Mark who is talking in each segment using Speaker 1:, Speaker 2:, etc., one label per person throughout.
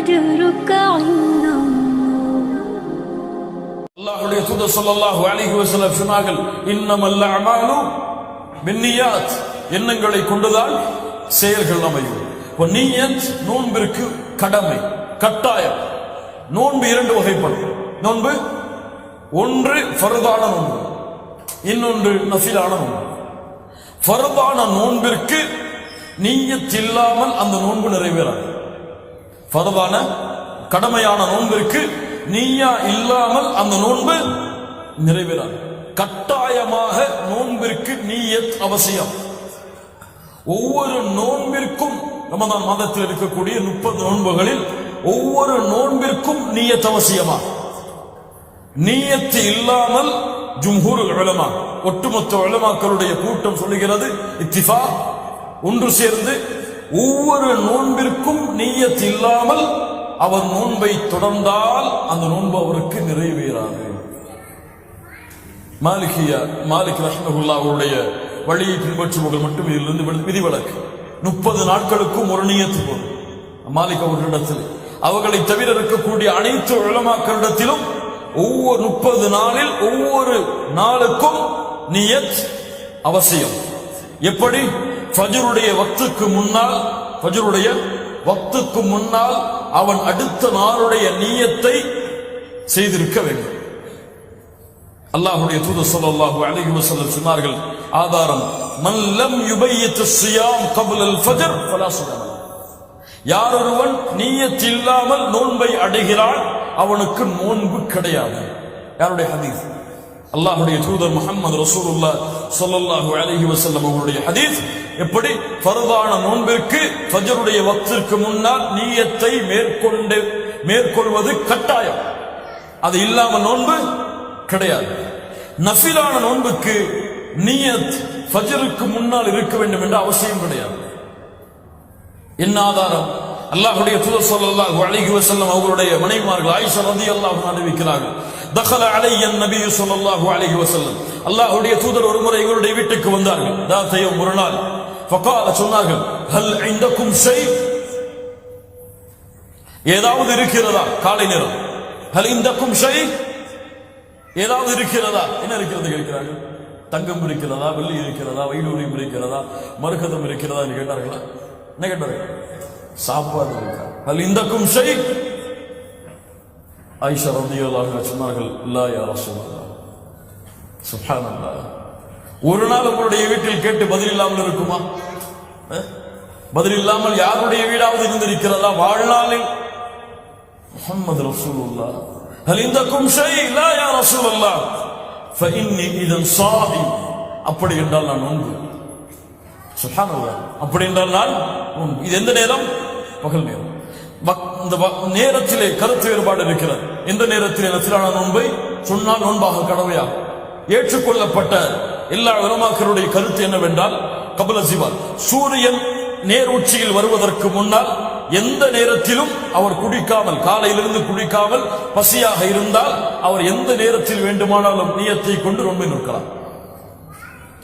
Speaker 1: أجرك عند الله
Speaker 2: அல்லாஹ்வுடைய தூதர் ஸல்லல்லாஹு அலைஹி வஸல்லம் சொன்னார்கள் இன்னமல் அமாலு பின்னியாத் எண்ணங்களை கொண்டுதான் செயல்கள் அமையும் இப்போ நீயத் நோன்பிற்கு கடமை கட்டாயம் நோன்பு இரண்டு வகைப்படும் நோன்பு ஒன்று ஃபர்தான நோன்பு இன்னொன்று நஃபிலான நோன்பு ஃபர்தான நோன்பிற்கு நீயத் இல்லாமல் அந்த நோன்பு நிறைவேறாது ஃபர்தான கடமையான நோன்பிற்கு நீயா இல்லாமல் அந்த நோன்பு நிறைவேறாது. கட்டாயமாக நோன்பிற்கு நீயத் அவசியம். ஒவ்வொரு நோன்பிற்கும் ரமதான் மாதத்தில் இருக்கக்கூடிய முப்பது நோன்புகளில் ஒவ்வொரு நோன்பிற்கும் நீயத் அவசியமா? நீயத்து இல்லாமல் ஜும்ஹூர் விளமா ஒட்டுமொத்த விளமாக்களுடைய கூட்டம் சொல்லுகிறது இத்திஃபா ஒன்று சேர்ந்து ஒவ்வொரு நோன்பிற்கும் நீயத் இல்லாமல் அவர் நோன்பை தொடர்ந்தால் அந்த நோன்பு அவருக்கு நிறைவேறாது. மாலிகியா மாலிக் ரஹ்மஹுல்லா அவருடைய வழியை பின்பற்றுபவர்கள் மட்டும் இதிலிருந்து விதி- விதிவிலக்கு. முப்பது நாட்களுக்கும் ஒரு நீயத்து போதும். மாலிக் அவர்களிடத்தில். அவர்களை தவிர இருக்கக்கூடிய அனைத்து உலமாக்களிடத்திலும் ஒவ்வொரு முப்பது நாளில் ஒவ்வொரு நாளுக்கும் நியத் அவசியம். எப்படி? ஃபஜருடைய வத்துக்கு முன்னால் ஃபஜருடைய வத்துக்கு முன்னால் அவன் அடுத்த நாளுடைய நீயத்தை செய்திருக்க வேண்டும். அல்லாஹுடைய தூது சொல்லல்லாஹு அலைஹி வஸல்லம் சொன்னார்கள் ஆதாரம் மல்லம் யுபையத்து சியாம் கபுல் அல் ஃபஜர் ஃபலா சுனம் யார் ஒருவன் நீயத் இல்லாமல் நோன்பை அடைகிறான் அவனுக்கு நோன்பு கிடையாது. யாருடைய ஹதீஸ்? அல்லாஹுடைய தூதர் முகமது ரசூலுல்லா சொல்லல்லாஹு அலைஹி வஸல்லம் அவருடைய ஹதீஸ் எப்படி? பருவான நோன்பிற்கு ஃபஜருடைய வக்திற்கு முன்னால் நீயத்தை மேற்கொண்டு மேற்கொள்வது கட்டாயம். அது இல்லாம நோன்பு கிடையாது. நஃபிலான நோன்புக்கு நீயத் ஃபஜருக்கு முன்னால் இருக்க வேண்டும் என்ற அவசியம் கிடையாது. என்ன ஆதாரம்? அல்லாஹுடைய தூதர் சொல்லல்லாஹு அழகி வசல்லம் அவர்களுடைய மனைவிமார்கள் ஆயிஷா ரதி அல்லாஹ் அறிவிக்கிறார்கள். தகல அலையன் நபி சொல்லல்லாஹு அழகி வசல்லம் அல்லாஹுடைய தூதர் ஒருமுறை இவருடைய வீட்டுக்கு வந்தார்கள். தாத்தையும் ஒரு நாள். ஃபகால சொன்னார்கள் ஹல் இந்தக்கும் ஷை ஏதாவது இருக்கிறதா? காலை நேரம். ஹல் இந்தக்கும் ஷை ஏதாவது இருக்கிறதா? என்ன இருக்கிறது கேட்கிறார்கள்? தங்கம் இருக்கிறதா? வெள்ளி இருக்கிறதா? வைடூரியம் இருக்கிறதா? மறுக்கதம் இருக்கிறதா என்று கேட்டார்களா? என்ன கேட்டார்கள்? சாப்பாடு இருக்கா? ஹல் இந்தக்கும் ஷை ஐஷா ரந்தியோலாக சொன்னார்கள் இல்லா யாரா சுபஹானல்லாஹ் சுப்ஹானல்லாஹ். ஒரு நாள் உங்களுடைய வீட்டில் கேட்டு பதில் இல்லாமல் இருக்குமா அஹ்? பதில் இல்லாமல் யாருடைய வீடாவது இருந்திருக்கிறதா வாழ்நாளில் முஹம்மது ரசூலுல்லாஹ் هل عندكم شيء لا يا رسول الله فإني إذا صائم அப்படி என்றால் நான் நோன்பு சுப்ஹானல்லாஹ் அப்படி என்றால் நான் நோன்பு இது எந்த நேரம் பகல் நேரம் வக்- இந்த வ- நேரத்திலே கருத்து வேறுபாடு இருக்கிறது எந்த நேரத்திலே நசிலான நோன்பை சொன்னால் நோன்பாக கடமையா ஏற்றுக்கொள்ளப்பட்ட எல்லா உலமாக்களுடைய கருத்து என்னவென்றால் கபல சிவால் சூரியன் நேர் உச்சியில் வருவதற்கு முன்னால் எந்த நேரத்திலும் அவர் குடிக்காமல் காலையிலிருந்து குடிக்காமல் பசியாக இருந்தால் அவர் எந்த நேரத்தில் வேண்டுமானாலும் நீயத்தை கொண்டு ரொம்ப நிற்கலாம்.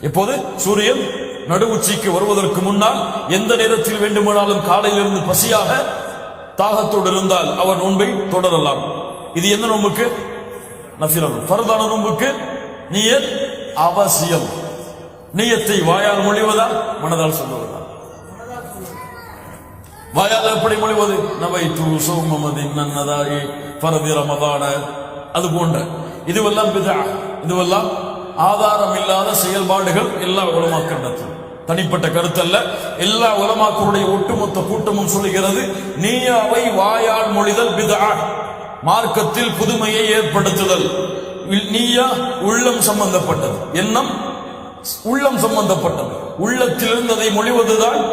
Speaker 2: இப்போது சூரியன் நடு உச்சிக்கு வருவதற்கு முன்னால் எந்த நேரத்தில் வேண்டுமானாலும் காலையிலிருந்து பசியாக தாகத்தோடு இருந்தால் அவர் நோன்பை தொடரலாம். இது எந்த நோன்புக்கு? நஃபில நோன்பு நோன்புக்கு நியத் அவசியம். நீயத்தை வாயால் மொழிவதா? மனதால் சொல்லுவதா வாயால் எப்படி மொழிவது? நவை தூ சோமதி நன்னதாகி பரதி ரமதான. அது போன்ற. இதுவெல்லாம் பிதா. இதுவெல்லாம் ஆதாரம் இல்லாத செயல்பாடுகள் எல்லா உலமாக்கள் நடத்தும். தனிப்பட்ட கருத்தல்ல. எல்லா உலமாக்களுடைய ஒட்டுமொத்த கூட்டமும் சொல்லுகிறது நீயாவை வாயால் மொழிதல் பிதா. மார்க்கத்தில் புதுமையை ஏற்படுத்துதல். நீயா உள்ளம் சம்பந்தப்பட்டது. எண்ணம் உள்ளம் சம்பந்தப்பட்டது. உள்ளத்தில் இருந்ததை மொழிவதுதான்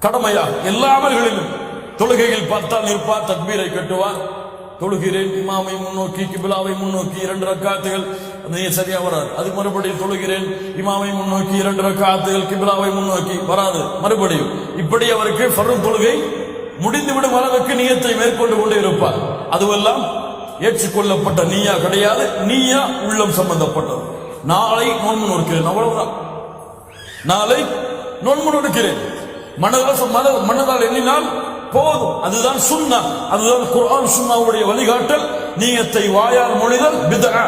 Speaker 2: கடமையா? எல்லா அமல்களிலும். தொழுகையில் பார்த்தால் நிற்பார் தக்பீரை கட்டுவார். தொழுகிறேன் இமாமை முன்னோக்கி கிபிலாவை முன்னோக்கி இரண்டு ரக்காத்துகள். அது சரியா வராது. அது மறுபடியும் தொழுகிறேன் இமாமை முன்னோக்கி இரண்டு ரக்காத்துகள் கிபிலாவை முன்னோக்கி. வராது. மறுபடியும். இப்படி அவருக்கு ஃபர்ரு தொழுகை முடிந்துவிடும் அளவுக்கு நியத்தை மேற்கொண்டு கொண்டே இருப்பார். அதுவெல்லாம் ஏற்றுக்கொள்ளப்பட்ட நீயா கிடையாது நீயா உள்ளம் சம்பந்தப்பட்டது. நாளை நோன்பு நோக்கிறேன் அவ்வளவுதான். நாளை நோன்பு நோக்கிறேன் மனதால் மன மனதால் எண்ணினால் போதும். அதுதான் சுண்ணா அதுதான் குரான் சுண்ணாவுடைய வழிகாட்டல். நீயத்தை வாயால் மொழிதல் பிதா